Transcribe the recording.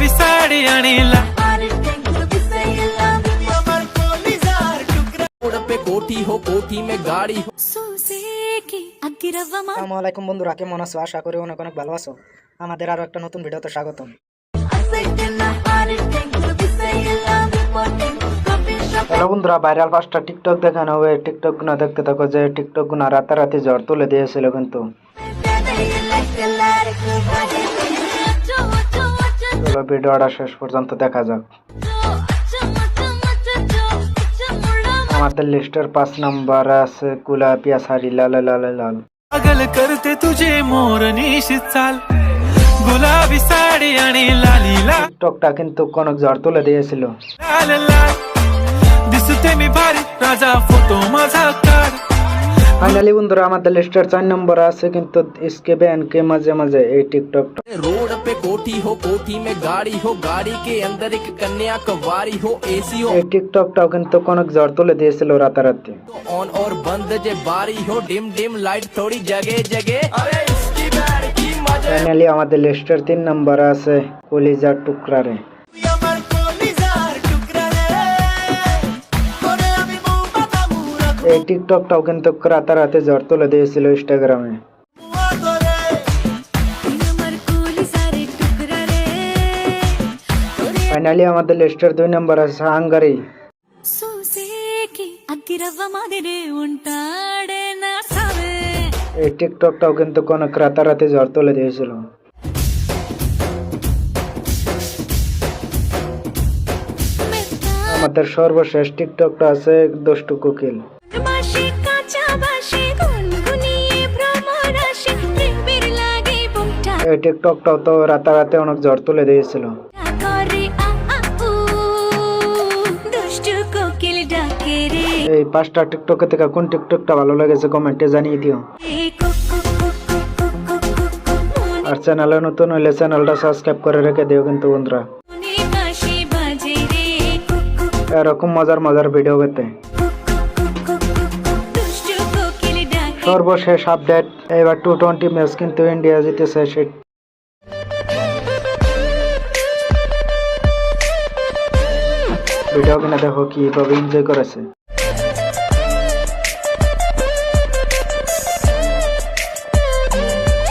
ಗುಲಾಬಿ ಸಾಡಿ ಅಣಿಲ কোটি মে গাড়ি হো আসসালামু আলাইকুম বন্ধুরা কেমন আছো? আশা করি অনেক অনেক ভালো আছো। আমাদের আরও একটা নতুন ভিডিওতে স্বাগতম। হ্যালো বন্ধুরা ভাইরাল পাঁচটা টিকটক দেখানো হবে টিকটক গুনা দেখতে থাকো যে টিকটক গুনা রাতারাতি জ্বর তুলে দিয়েছিল কিন্তু। ভালো ভিডিও আর শেষ পর্যন্ত দেখা যাক। আমাদের লিস্টের পাঁচ নাম্বার আছে গুলাপিয়া সারি লাল লাল লাল পাগল করতে তুজে মোর নিশ চাল। গুলাবি সাড়ি আনি লালি লাল। টকটা কিন্তু কনক ঝড় তুলে দিয়েছিল। লাল লাল। দিসতে মি ভারি রাজা ফটো মাঝা কার ফাইনালি বন্ধুরা আমাদের লিস্টের চার নম্বর আছে কিন্তু इसके बैन के মাঝে মাঝে এই টিকটকটা रोड पे कोठी हो कोठी में गाड़ी हो गाड़ी के अंदर एक कन्या कवारी हो एसी हो এই টিকটকটাও কিন্তু অনেক জ্বর তুলে দিয়েছিল রাতারাতি ऑन और बंद जे बारी हो डिम डिम लाइट थोड़ी जगह जगह अरे इसकी बैड की मजा ফাইনালি আমাদের লিস্টের তিন নম্বর আছে কলিজার টুকরা রে এই টিকটকটাও কিন্তু রাতারাতি জ্বর তুলে দিয়েছিল ইনস্টাগ্রামে ফাইনালি আমাদের লিস্টের দুই নম্বর আছে হাঙ্গারি এই টিকটকটাও কিন্তু অনেক রাতারাতি জ্বর তুলে দিয়েছিল। আমাদের সর্বশেষ টিকটকটা আছে দুষ্টু কোকিল। বাসি কাঁচা বাসি গুনগুনিয়ে ভ্রমরাশি প্রেমের লাগে বুকটা এই টিকটকটাও তো রাতারাতি অনেক জ্বর তুলে দিয়েছিল। এই পাঁচটা টিকটকে থেকে কোন টিকটকটা ভালো লেগেছে কমেন্টে জানিয়ে দিও। আর চ্যানেলে নতুন হলে চ্যানেলটা সাবস্ক্রাইব করে রেখে দিও কিন্তু বন্ধুরা। এরকম মজার মজার ভিডিও পেতে। সর্বশেষ আপডেট, এবার টু টোয়েন্টি ম্যাচ কিন্তু ইন্ডিয়া জিতেছে সে ভিডিও কিনা দেখো কীভাবে এনজয় করেছে।